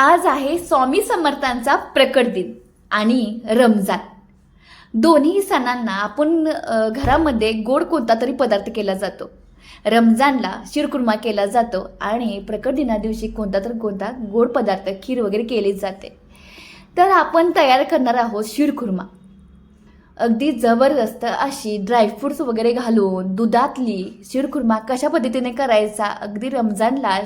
आज आहे स्वामी समर्थांचा प्रकट दिन आणि रमजान. दोन्ही सणांना आपण घरामध्ये गोड कोणता तरी पदार्थ केला जातो. रमजानला शिरकुर्मा केला जातो आणि प्रकट दिना दिवशी कोणता तर कोणता गोड पदार्थ खीर वगैरे केली जाते. तर आपण तयार करणार आहोत शिरखुर्मा. अगदी जबरदस्त अशी ड्रायफ्रुट्स वगैरे घालून दुधातली शिरखुर्मा कशा पद्धतीने करायचा अगदी रमजानला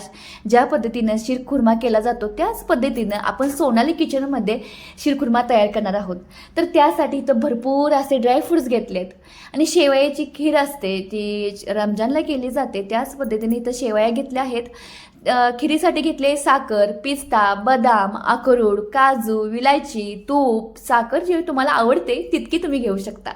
ज्या पद्धतीनं शिरखुर्मा केला जातो त्याच पद्धतीनं आपण सोनाली किचनमध्ये शिरखुर्मा तयार करणार आहोत. तर त्यासाठी इथं भरपूर असे ड्रायफ्रुट्स घेतलेत. आणि शेवयाची खीर असते ती रमजानला केली जाते त्याच पद्धतीने इथं शेवया घेतल्या आहेत. खिरीसाठी घेतले साखर पिस्ता बदाम अक्रोड काजू विलायची तूप साखर जी तुम्हाला आवडते तितकी तुम्ही घेऊ शकता.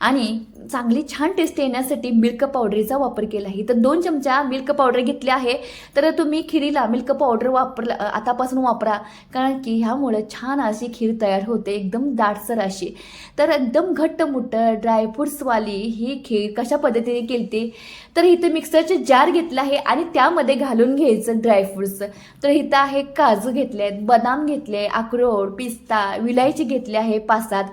आणि चांगली छान टेस्ट येण्यासाठी मिल्क पावडरचा वापर केला आहे. तर दोन चमचा मिल्क पावडर घेतले आहे. तर तुम्ही खिरीला मिल्क पावडर वापरला आतापासून वापरा. कारण की ह्यामुळे छान अशी खीर तयार होते. एकदम दाटसर अशी. तर एकदम घट्ट मुट्ट ड्रायफ्रुट्सवाली ही खीर कशा पद्धतीने केली तर इथं मिक्सरचे जार घेतलं आहे आणि त्यामध्ये घालून घ्यायचं ड्रायफ्रुट्स तर इथं आहे काजू घेतले आहेत बदाम घेतले अक्रोड पिस्ता विलायची घेतली आहे पाच सात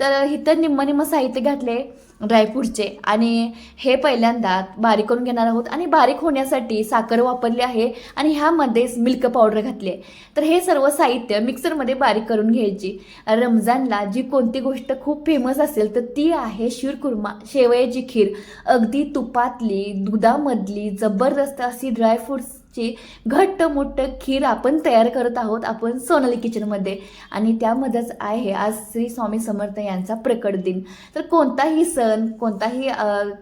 तर इथं निम्म निम्म साहित्य घातले ड्रायफ्रूटचे आणि हे पहिल्यांदा बारीक करून घेणार आहोत. आणि बारीक होण्यासाठी साखर वापरली आहे. आणि ह्यामध्येच मिल्क पावडर घातली आहे. तर हे सर्व साहित्य मिक्सरमध्ये बारीक करून घ्यायची. रमजानला जी कोणती गोष्ट खूप फेमस असेल तर ती आहे शिरकुर्मा शेवयाची खीर. अगदी तुपातली दुधामधली जबरदस्त अशी ड्रायफ्रूट्स ची घट्ट मोठं खीर आपण तयार करत आहोत आपण सोनाली किचनमध्ये आणि त्यामध्येच आहे आज श्री स्वामी समर्थ यांचा प्रकट दिन. तर कोणताही सण कोणताही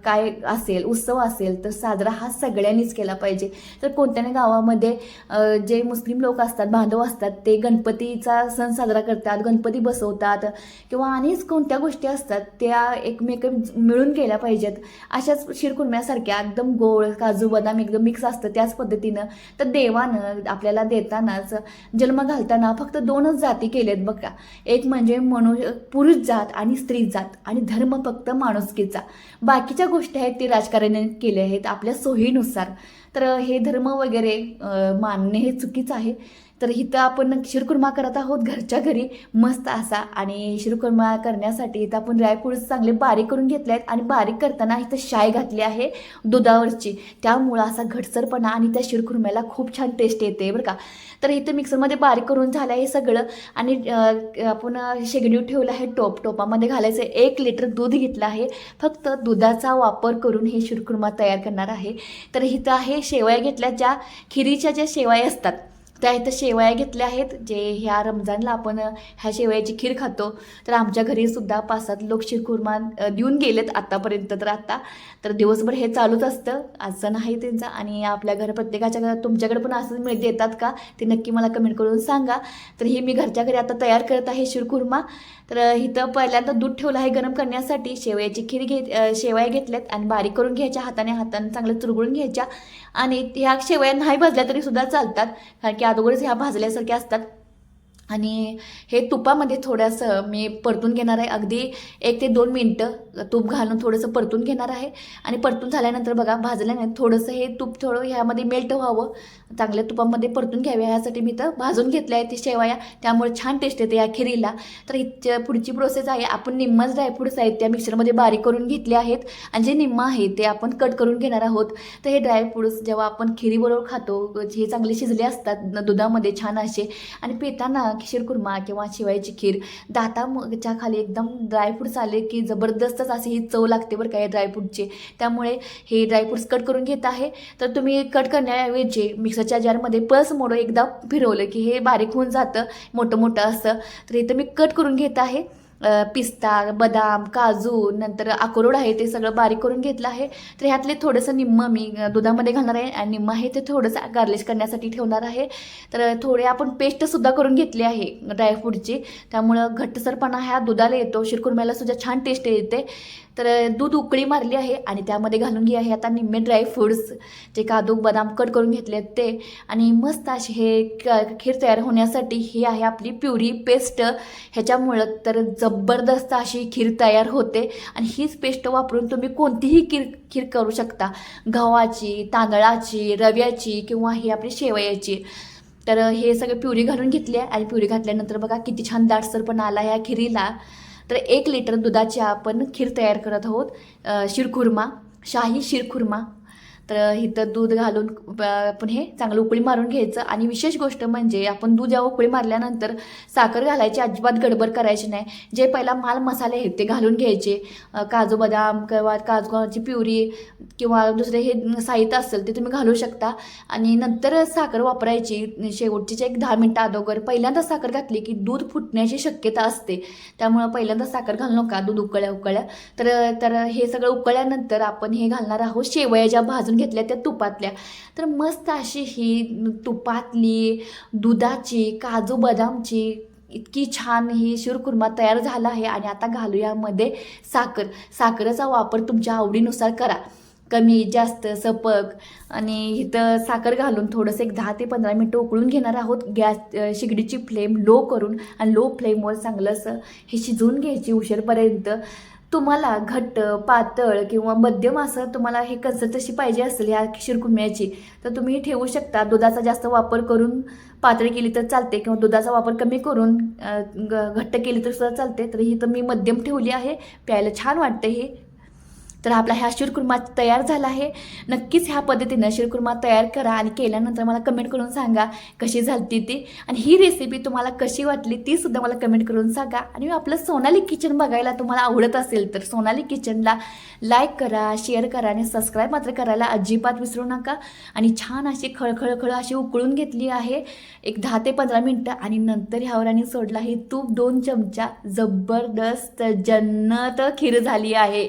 काय असेल उत्सव असेल तर साजरा हा सगळ्यांनीच केला पाहिजे. तर कोणत्याही गावामध्ये जे मुस्लिम लोक असतात बांधव असतात ते गणपतीचा सण साजरा करतात गणपती बसवतात किंवा अनेक कोणत्या गोष्टी असतात त्या एकमेक मिळून केल्या पाहिजेत. अशाच शिरकुर्म्यासारख्या एकदम गोड काजू बदाम एकदम मिक्स असतं त्याच पद्धतीनं तर देवानं आपल्याला देतानाच जन्म घालताना फक्त दोनच जाती केलेत बघा. एक म्हणजे मनुष्य पुरुष जात आणि स्त्री जात आणि धर्म फक्त माणुसकीचा. बाकीच्या गोष्टी आहेत ते राजकारण्याने केल्या आहेत आपल्या सोयीनुसार. तर हे धर्म वगैरे मानणे हे चुकीचं आहे. तर इथं आपण शिरकुर्मा करत आहोत घरच्या घरी. मस्त असा. आणि शिरकुर्मा करण्यासाठी इथं आपण ड्रायफ्रुट्स चांगले बारीक करून घेतले आहेत आणि बारीक करताना इथं शाय घातली आहे दुधावरची. त्यामुळं असा घटसरपणा आणि त्या शिरकुर्म्याला खूप छान टेस्ट येते बरं का. तर इथं मिक्सरमध्ये बारीक करून झालं आहे सगळं. आणि आपण शेगडी ठेवलं आहे टोप. टोपामध्ये घालायचं एक लिटर दूध घेतलं आहे. फक्त दुधाचा वापर करून हे शिरकुर्मा तयार करणार आहे. तर इथं आहे शेवया घेतल्या ज्या खिरीच्या ज्या शेवया असतात. त्या इथं शेवया घेतल्या आहेत जे ह्या रमजानला आपण ह्या शेवयाची खीर खातो. तर आमच्या घरी सुद्धा पाच सात लोक शिरखुर्मा देऊन गेलेत आत्तापर्यंत तर आता. तर दिवसभर हे चालूच असतं. असं नाही त्यांचं आणि आपल्या घर प्रत्येकाच्या घरात तुमच्याकडे पण असं मिळ देतात का? ते नक्की मला कमेंट करून सांगा. तर ही मी घरच्या घरी आता तयार करत आहे शिरखुर्मा. तर इथं पहिल्यांदा दूध ठेवलं आहे गरम करण्यासाठी. शेवयाची खीर घेत शेवया घेतल्यात आणि बारीक करून घ्यायच्या हाताने हाताने चांगलं चुरगळून घ्यायच्या. आणि ह्या शेवया नाही भाजल्या तरी सुद्धा चालतात कारण की अगोदरच ह्या भाजल्यासारख्या असतात. आणि हे तुपामध्ये थोडंसं मी परतून घेणार आहे. अगदी एक ते दोन मिनटं तूप घालून थोडंसं परतून घेणार आहे. आणि परतून झाल्यानंतर बघा भाजल्यानंतर थोडंसं हे तूप थोडं ह्यामध्ये मेल्ट व्हावं. चांगल्या तुपामध्ये परतून घ्यावे ह्यासाठी मी तर भाजून घेतल्या आहेत ते शेवया. त्यामुळे छान टेस्ट येते या खिरीला. तर इथच्या पुढची प्रोसेस आहे आपण निम्मच ड्रायफ्रुट्स आहेत त्या मिक्सरमध्ये बारीक करून घेतले आहेत. आणि जे निम्मा आहे ते आपण कट करून घेणार आहोत. तर हे ड्रायफ्रुट्स जेव्हा आपण खिरीबरोबर खातो हे चांगले शिजले असतात दुधामध्ये छान असे आणि पिताना शिरकुर्मा किंवा शिवायची खीर दाताच्या खाली एकदम ड्रायफ्रुट्स आले की जबरदस्तच अशी ही चव लागते बरं का या त्यामुळे हे ड्रायफ्रूट्स कट करून घेत आहे. तर तुम्ही कट करण्याऐवजी मिक्सर मिक्सरच्या जारमध्ये पल्स मोडं एकदा फिरवलं की हे बारीक होऊन जातं मोठं मोठं असं. तर इथं मी कट करून घेत आहे. पिस्ता बदाम काजू नंतर अक्रोड आहे ते सगळं बारीक करून घेतलं आहे. तर ह्यातले थोडंसं निम्म मी दुधामध्ये घालणार आहे आणि निम्म आहे ते थोडंसं गार्लिश करण्यासाठी ठेवणार आहे. तर थोडे आपण पेस्टसुद्धा करून घेतली आहे ड्रायफ्रूटची त्यामुळं घट्टसरपणा ह्या दुधाला येतो. शिरकुर्म्याला सुद्धा छान टेस्ट येते. तर दूध उकळी मारली आहे आणि त्यामध्ये घालून घे आहे आता निम्मे ड्रायफ्रूट्स जे काजू बदाम कट करून घेतले आहेत ते. आणि मस्त असे हे खीर तयार होण्यासाठी ही आहे आपली प्युरी पेस्ट. ह्याच्यामुळं तर जबरदस्त अशी खीर तयार होते. आणि हीच पेस्ट वापरून तुम्ही कोणतीही खीर खीर करू शकता. गव्हाची तांदळाची रव्याची किंवा ही आपली शेवयाची. तर हे सगळे प्युरी घालून घेतली आहे. आणि प्युरी घातल्यानंतर बघा किती छान दाटसर पण आला ह्या खिरीला. तर एक लिटर दुधाची आपण खीर तयार करत आहोत. शिरखुर्मा शाही शिरखुर्मा. तर इथं दूध घालून आपण हे चांगलं उकळी मारून घ्यायचं. आणि विशेष गोष्ट म्हणजे आपण दूध या उकळी मारल्यानंतर साखर घालायची अजिबात गडबड करायची नाही. जे पहिला माल मसाले आहेत ते घालून घ्यायचे. काजू बदाम किंवा काजूची प्युरी किंवा दुसरे हे साहित्य असेल ते तुम्ही घालू शकता. आणि नंतर साखर वापरायची. शेवटची एक दहा मिनटं अगोदर पहिल्यांदा साखर घातली की दूध फुटण्याची शक्यता असते. त्यामुळं पहिल्यांदा साखर घालू नका. दूध उकळ्या उकळ्या तर तर हे सगळं उकळल्यानंतर आपण हे घालणार आहोत शेवया ज्या भाजून घेतल्या त्या तुपातल्या. तर मस्त अशी ही तुपातली दुधाची काजू बदामची इतकी छान ही शिरकुर्मा तयार झाला आहे आणि आता घालू यामध्ये साखर. साखरेचा वापर तुमच्या आवडीनुसार करा. कमी जास्त सपक आणि इथं साखर घालून थोडंसं एक दहा ते पंधरा मिनटं उकळून घेणार आहोत. गॅस शेगडीची शिगडीची फ्लेम लो करून आणि लो फ्लेमवर चांगलं असं हे शिजवून घ्यायची उशीरपर्यंत. तुम्हाला घट्ट पातळ किंवा मध्यम असं तुम्हाला हे कन्सिस्टन्सी पाहिजे असेल ह्या शिरकुंब्याची तर तुम्ही ठेवू शकता. दुधाचा जास्त वापर करून पातळी केली तर चालते किंवा दुधाचा वापर कमी करून घट्ट केली तर सुद्धा चालते. तर ही तर मी मध्यम ठेवली आहे. प्यायला छान वाटते हे. तर आपला ह्या शिरकुर्मा तयार झाला आहे. नक्कीच ह्या पद्धतीनं शिरकुर्मा तयार करा आणि केल्यानंतर मला कमेंट करून सांगा कशी झालती ती. आणि ही रेसिपी तुम्हाला कशी वाटली ती सुद्धा मला कमेंट करून सांगा. आणि आपलं सोनाली किचन बघायला तुम्हाला आवडत असेल तर सोनाली किचनला लाईक करा शेअर करा आणि सबस्क्राईब मात्र करायला अजिबात विसरू नका. आणि छान अशी खळखळखळ अशी उकळून घेतली आहे. एक दहा ते पंधरा मिनटं आणि नंतर ह्यावर आणि सोडला ही तूप दोन चमचा जबरदस्त जन्नत खीर झाली आहे.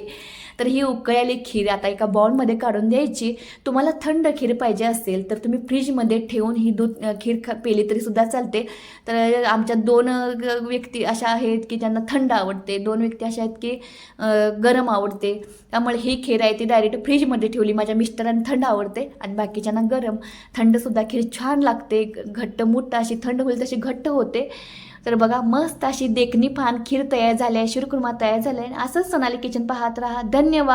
तर ही उकळलेली खीर आता एका बॉलमध्ये काढून द्यायची. तुम्हाला थंड खीर पाहिजे असेल तर तुम्ही फ्रीजमध्ये ठेवून ही दूध खीर ख पेली तरी सुद्धा चालते. तर आमच्या दोन ग- व्यक्ती अशा आहेत की ज्यांना थंड आवडते. दोन व्यक्ती अशा आहेत की गरम आवडते. त्यामुळे ही खीर आहे ती डायरेक्ट फ्रीजमध्ये ठेवली. माझ्या मिस्टरांना थंड आवडते आणि बाकीच्यांना गरम. थंडसुद्धा खीर छान लागते. घट्ट मोठं अशी थंड होईल तशी घट्ट होते. तर बघा मस्त अशी देखणी पान खीर तयार झाली आहे शिरकुर्मा तयार झाला आहे असंच सोनाली किचन पाहत राहा. धन्यवाद.